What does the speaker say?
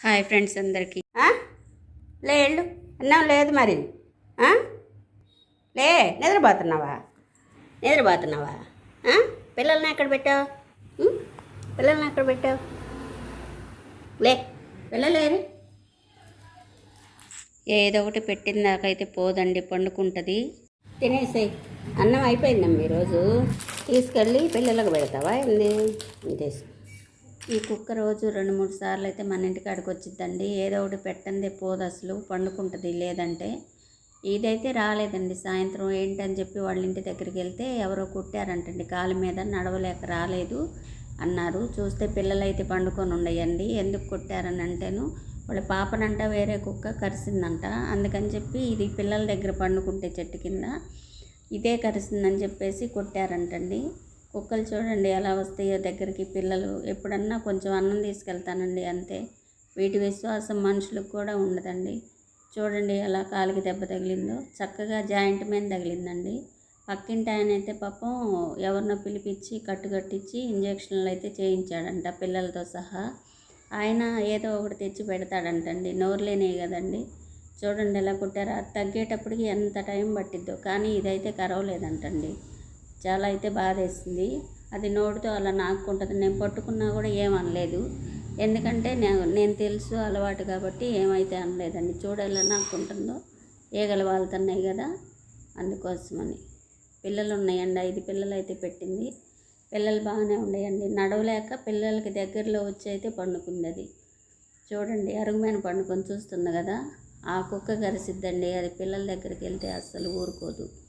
Hi friends అందరికీ. వెళ్ళు. అన్నం లేదు మరి? లే నిద్రపోతున్నావా? నిద్రపోతున్నావా? పిల్లల్ని ఎక్కడ పెట్టావు? పిల్లల్ని ఎక్కడ పెట్టావు? లే పిల్లలేరు ఏదో ఒకటి పెట్టిన దాకైతే పోదండి పండుకుంటుంది. తినేసేయి అన్నం అయిపోయిందమ్మా ఈరోజు. తీసుకెళ్ళి పిల్లలకు పెడతావా ఏంది? తీసు ఈ కుక్క రోజు రెండు మూడు సార్లు అయితే మన ఇంటికి అడిగి వచ్చిద్దండి. ఏదో ఒకటి పెట్టండి పోదు అసలు పండుకుంటుంది లేదంటే. ఇదైతే రాలేదండి. సాయంత్రం ఏంటని చెప్పి వాళ్ళ ఇంటి దగ్గరికి వెళ్తే ఎవరో కుట్టారంటండి. కాలు మీద నడవలేక రాలేదు అన్నారు. చూస్తే పిల్లలు అయితే పండుకొని ఉండయండి. ఎందుకు కొట్టారని అంటేను వాళ్ళ పాపనంట వేరే కుక్క కరిసిందంట. అందుకని చెప్పి ఇది పిల్లల దగ్గర పండుకుంటే చెట్టు కింద ఇదే కరిసిందని చెప్పేసి కొట్టారంటండి. కుక్కలు చూడండి ఎలా వస్తాయో దగ్గరికి పిల్లలు. ఎప్పుడన్నా కొంచెం అన్నం తీసుకెళ్తానండి అంతే. వీటి విశ్వాసం మనుషులకు కూడా ఉండదండి. చూడండి ఎలా కాలికి దెబ్బ తగిలిందో. చక్కగా జాయింట్ మీద తగిలిందండి. పక్కింటి ఆయన అయితే పాపం ఎవరినో పిలిపించి కట్టుకట్టించి ఇంజక్షన్లు అయితే చేయించాడంట పిల్లలతో సహా. ఆయన ఏదో ఒకటి తెచ్చి పెడతాడంటండి. నోరులేనే కదండి. చూడండి ఎలా కుట్టారు. అది తగ్గేటప్పటికి ఎంత టైం పట్టిద్దో. కానీ ఇదైతే కరవలేదంటండి. చాలా అయితే బాధేసింది అది నోటితో అలా నాకుంటుంది నేను పట్టుకున్నా కూడా ఏమనలేదు ఎందుకంటే నేను నేను తెలుసు అలవాటు కాబట్టి ఏమైతే అనలేదండి. చూడ నాకుంటుందో ఈగలు వాళ్తున్నాయి కదా. అందుకోసమని. పిల్లలు ఉన్నాయండి ఐదు పిల్లలు అయితే పెట్టింది. పిల్లలు బాగానే ఉన్నాయండి. నడవలేక పిల్లలకి దగ్గరలో వచ్చి అయితే పండుకుంది అది. చూడండి అరుగు మీద పండుకొని చూస్తుంది కదా. ఆ కుక్క కరిసిద్దండి అది పిల్లల దగ్గరికి వెళ్తే అస్సలు ఊరుకోదు.